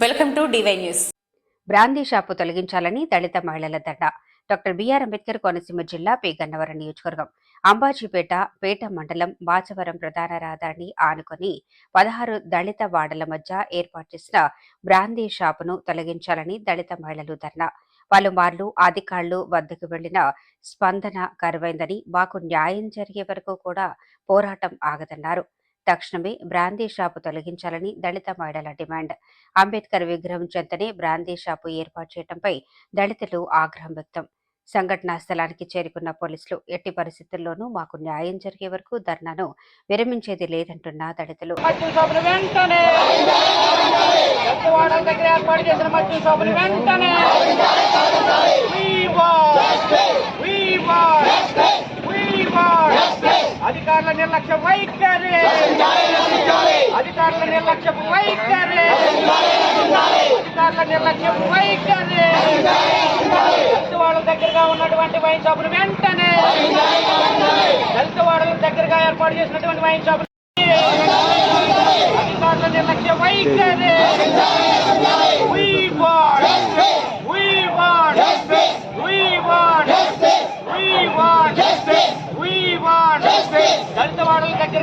Welcome to DY news. Brandy shop తొలగించాలని దళిత మహిళల దండ. డాక్టర్ బిఆర్ అంబేద్కర్ కోనసీమ జిల్లా పేగన్నవరం నియోజకవర్గం అంబాజీపేట పేట మండలం బాచవరం ప్రధాన రహదారిని ఆనుకొని పదహారు దళిత వాడల మధ్య ఏర్పాటు చేసిన బ్రాందీ షాపును తొలగించాలని దళిత మహిళలు ధర్నా పలుమార్లు అధికారులు వద్దకు వెళ్ళిన స్పందన కరువైందని మాకు న్యాయం జరిగే వరకు కూడా పోరాటం ఆగదన్నారు. తక్షణమే బ్రాందీ షాపు తొలగించాలని దళిత మహిళల డిమాండ్. అంబేద్కర్ విగ్రహం చెంతనే బ్రాందీ షాపు ఏర్పాటు చేయడంపై దళితులు ఆగ్రహం వ్యక్తం. సంఘటనా స్థలానికి చేరుకున్న పోలీసులు ఎట్టి పరిస్థితుల్లోనూ మాకు న్యాయం జరిగే వరకు ధర్నాను విరమించేది లేదంటున్న దళితులు. దగ్గర ఏర్పాటు చేసిన అధికారుల నిర్లక్ష్యం వైఖరి. అధికారుల నిర్లక్ష్యం వైఖరి. అధికారుల నిర్లక్ష్యం వైఖరి. దళితవాడల దగ్గరగా ఉన్నటువంటి వైన్ షాపులు వెంటనే దళితవాడల దగ్గరగా ఏర్పాటు చేసినటువంటి వైన్ షాపులు అధికారుల నిర్లక్ష్యం వైఖరి.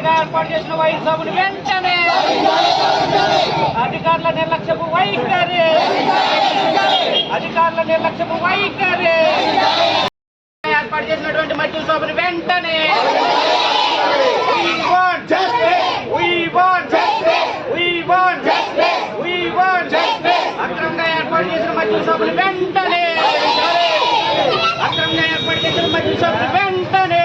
వాడల ఏర్పాటు చేసిన వైద్య సభను వెంటనే అధికారుల నిర్లక్ష్యపు వైఖరి. అధికారుల నిర్లక్ష్యపు వైఖరి. ఏర్పాటు చేసినటువంటి మధ్య సభను వెంటనే అక్రమంగా ఏర్పాటు చేసిన వెంటనే అక్రమంగా ఏర్పాటు చేసిన మధ్య సభను వెంటనే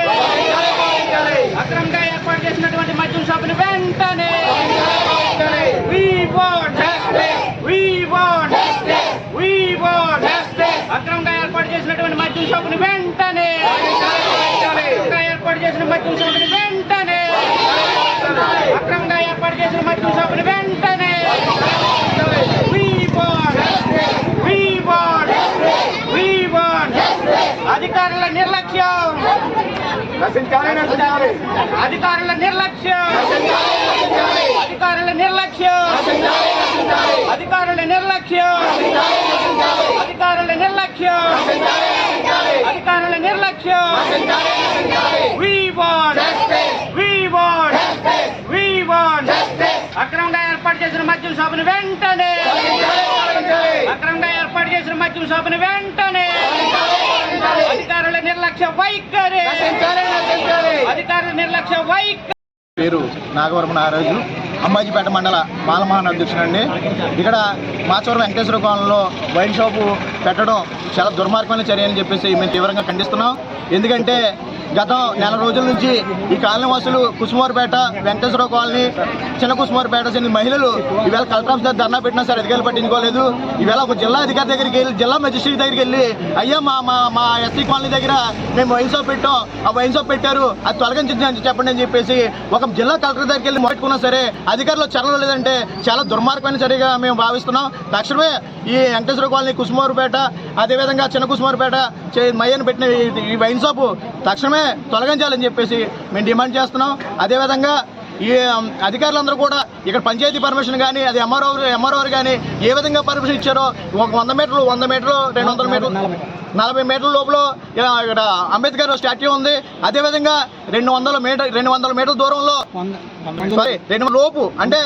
అక్రమంగా ఏర్పాటు చేసినటువంటి మద్యం సభలు వెంటనే అక్రమంగా ఏర్పాటు చేసినటువంటి మద్యం షాపుని వెంటనే ఏర్పాటు చేసిన మద్యం షాపుని వెంటనే అక్రమంగా ఏర్పాటు చేసిన మద్యం సభను వెంటనే We want We want We want అధికారుల నిర్లక్ష్యం అధికారుల నిర్లక్ష్యం. అధికారుల నిర్లక్ష్యం. అధికారుల నిర్లక్ష్యం. అధికారుల నిర్లక్ష్యం. అధికారుల నిర్లక్ష్యం. We want. We want. అక్రమంగా ఏర్పాటు చేసిన మద్యం షాపును వెంటనే. అక్రమంగా ఏర్పాటు చేసిన మద్యం షాపును వెంటనే. నిర్లక్ష్య వైఖరి. అధికారుల నిర్లక్ష్య వైఖరి పేరు నాగవరం నాగరాజు అంబాజీపేట మండల బాలమహాన్ అధ్యక్షుడండి. ఇక్కడ మాచవరం వెంకటేశ్వర కోణంలో వైన్ షాపు పెట్టడం చాలా దుర్మార్గమైన చర్య అని చెప్పేసి మేము తీవ్రంగా ఖండిస్తున్నాం. ఎందుకంటే గత నెల రోజుల నుంచి ఈ కాలనీ వాసులు కుసుమారుపేట వెంకటేశ్వర కాలనీ చిన్న కుసుమారుపేట చెందిన మహిళలు ఈవేళ కలెక్టర్ ఆఫీస్ దగ్గర ధర్నా పెట్టినా సరే అధికారులు పట్టించుకోలేదు. ఈవేళ ఒక జిల్లా అధికారి దగ్గరికి వెళ్ళి జిల్లా మెజిస్ట్రేట్ దగ్గరికి వెళ్ళి అయ్యా మా మా మా ఎస్సీ కాలనీ దగ్గర మేము వైన్ షాప్ పెట్టాం. ఆ వైన్ షాప్ పెట్టారు. అది తొలగించింది అని చెప్పండి అని చెప్పేసి ఒక జిల్లా కలెక్టర్ దగ్గరికి వెళ్ళి మొట్టుకున్నా సరే అధికారులు చర్యలు లేదంటే చాలా దుర్మార్గమైన చర్యగా మేము భావిస్తున్నాం. తక్షణమే ఈ వెంకటేశ్వర కాలనీ కుసుమారుపేట అదేవిధంగా చిన్న కుసుమారుపేట మయ్యను పెట్టిన ఈ- ఈ వైన్ షాపు తక్షణమే తొలగించాలని చెప్పేసి మేము డిమాండ్ చేస్తున్నాం. అదేవిధంగా ఈ అధికారులందరూ కూడా ఇక్కడ పంచాయతీ పర్మిషన్ కానీ అది ఎంఆర్ఓ ఎంఆర్ఓ కానీ ఏ విధంగా పర్మిషన్ ఇచ్చారో ఒక వంద మీటర్లు వంద మీటర్లు రెండు వందల మీటర్లు నలభై మీటర్ల. లోపల ఇక్కడ అంబేద్కర్ స్టాట్యూ ఉంది. అదేవిధంగా రెండు వందల మీటర్ రెండు వందల మీటర్ల దూరంలో సారీ రెండు లోపు అంటే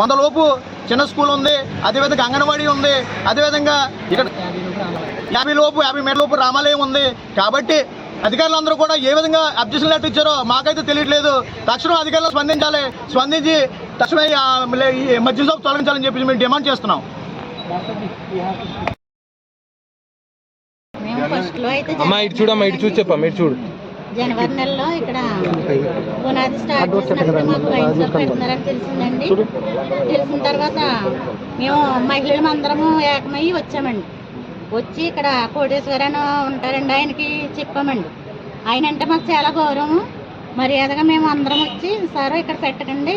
వంద లోపు చిన్న స్కూల్ ఉంది. అదేవిధంగా అంగన్వాడీ ఉంది. అదేవిధంగా ఇక్కడ యాభై లోపు యాభై మీటర్ల లోపు రామాలయం ఉంది. కాబట్టి అధికారులందరూ కూడా ఏ విధంగా అబ్జెక్షన్ లెటర్ ఇచ్చారో మాకైతే తెలియట్లేదు. తక్షణం అధికారులు స్పందించాలి స్పందించి తక్షణమే మధ్య షాప్ తొలగించాలని చెప్పి మేము డిమాండ్ చేస్తున్నాం. మేము ఫస్ట్లో అయితే అమ్మా ఇటు చూడమ్మా ఇటు చూసి చెప్పమ్మా ఇటు చూడు. జనవరి నెలలో ఇక్కడ పునాది స్టార్ట్ చేసినప్పుడు మాకు వైన్ షాప్ పెడుతున్నారని తెలిసిందండి. తెలిసిన తర్వాత మేము మహిళలు అందరము ఏకమయ్యి వచ్చామండి. వచ్చి ఇక్కడ కోటేశ్వర అని ఉంటారండి ఆయనకి చెప్పామండి. ఆయన అంటే మాకు చాలా గౌరవం మర్యాదగా మేము అందరం వచ్చి సార్ ఇక్కడ పెట్టకండి.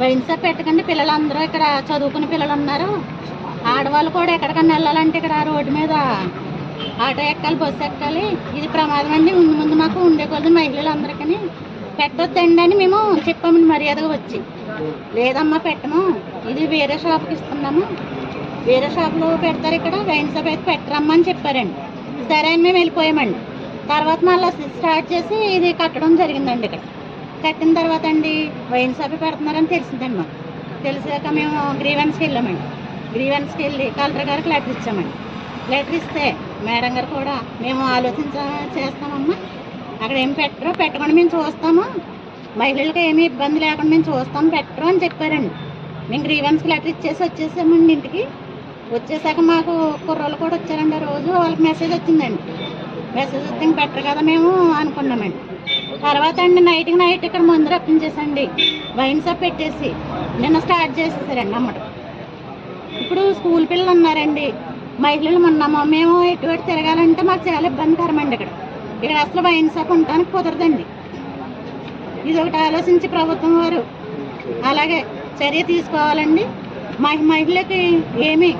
వైన్ షాప్ పెట్టకండి. పిల్లలందరూ ఇక్కడ చదువుకునే పిల్లలు ఉన్నారు ఆడవాళ్ళు కూడా ఎక్కడికన్నా వెళ్ళాలంటే ఇక్కడ రోడ్డు మీద ఆటో ఎక్కాలి బస్సు ఎక్కాలి. ఇది ప్రమాదం అండి. ముందు ముందు మాకు ఉండే కొద్ది మహిళలందరికీ పెట్టొద్దండి అని మేము చెప్పామండి మర్యాదగా వచ్చి లేదమ్మా పెట్టము. ఇది వేరే షాప్కి ఇస్తున్నాము. వేరే షాప్లో పెడతారు ఇక్కడ. వైన్ షాప్ అయితే పెట్టరమ్మని చెప్పారండి. సరే అని మేము వెళ్ళిపోయామండి. తర్వాత మళ్ళీ స్టార్ట్ చేసి ఇది కట్టడం జరిగిందండి ఇక్కడ. కట్టిన తర్వాత అండి వైన్ షాప్ పెడుతున్నారని తెలిసిందండి మాకు. తెలిసాక మేము గ్రీవెన్స్కి వెళ్ళామండి. గ్రీవెన్స్కి వెళ్ళి కలెక్టర్ గారికి లెటర్ ఇచ్చామండి. లెటర్ ఇస్తే మేడం గారు కూడా మేము ఆలోచించ చేస్తామమ్మా. అక్కడ ఏం పెట్టరు పెట్టకుండా మేము చూస్తాము. మహిళలకు ఏమీ ఇబ్బంది లేకుండా మేము చూస్తాం పెట్టరు అని చెప్పారండి. మేము గ్రీవెన్స్కి లెటర్ ఇచ్చేసి వచ్చేసామండి ఇంటికి. వచ్చేసాక మాకు కుర్రోళ్ళు కూడా వచ్చారండి రోజు. వాళ్ళకి మెసేజ్ వచ్చిందండి. మెసేజ్ వస్తే కదా మేము అనుకున్నామండి. తర్వాత అండి నైట్కి నైట్ ఇక్కడ మందు రప్పించేసండి వైన్ షాప్ పెట్టేసి నిన్న స్టార్ట్ చేసేసారండి అమ్మటం. ఇప్పుడు స్కూల్ పిల్లలు ఉన్నారండి. మహిళలు ఉన్నాము మేము ఎటువంటి తిరగాలంటే మాకు చాలా ఇబ్బందికరమండి ఇక్కడ. ఇక్కడ అసలు వైన్ షాప్ ఉండటానికి కుదరదండి. ఇది ఒకటి ఆలోచించి ప్రభుత్వం వారు అలాగే చర్య తీసుకోవాలండి. మహి మహిళకి ఏమీ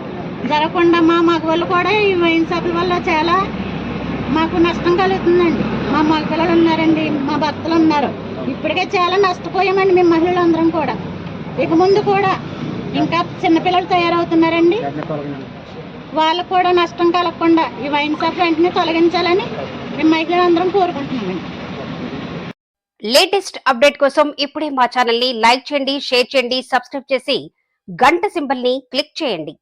జరగకుండా మా మగవాళ్ళు కూడా ఈ వైన్ షాపుల వల్ల చాలా మాకు నష్టం కలుగుతుందండి. మా మగపిల్లలు ఉన్నారండి మా భర్తలు ఉన్నారు ఇప్పటికే చాలా నష్టపోయామండి మేము మహిళలు అందరం కూడా. ఇక ముందు కూడా ఇంకా చిన్నపిల్లలు తయారవుతున్నారండి. వాళ్ళకు కూడా నష్టం కలగకుండా ఈ వైన్ షాప్ వెంటనే తొలగించాలని మేము మహిళలందరం కోరుకుంటున్నామండి. లేటెస్ట్ అప్డేట్ కోసం ఇప్పుడే మా ఛానల్ని లైక్ చేయండి షేర్ చేయండి సబ్స్క్రైబ్ చేసి గంట సింబల్ని క్లిక్ చేయండి.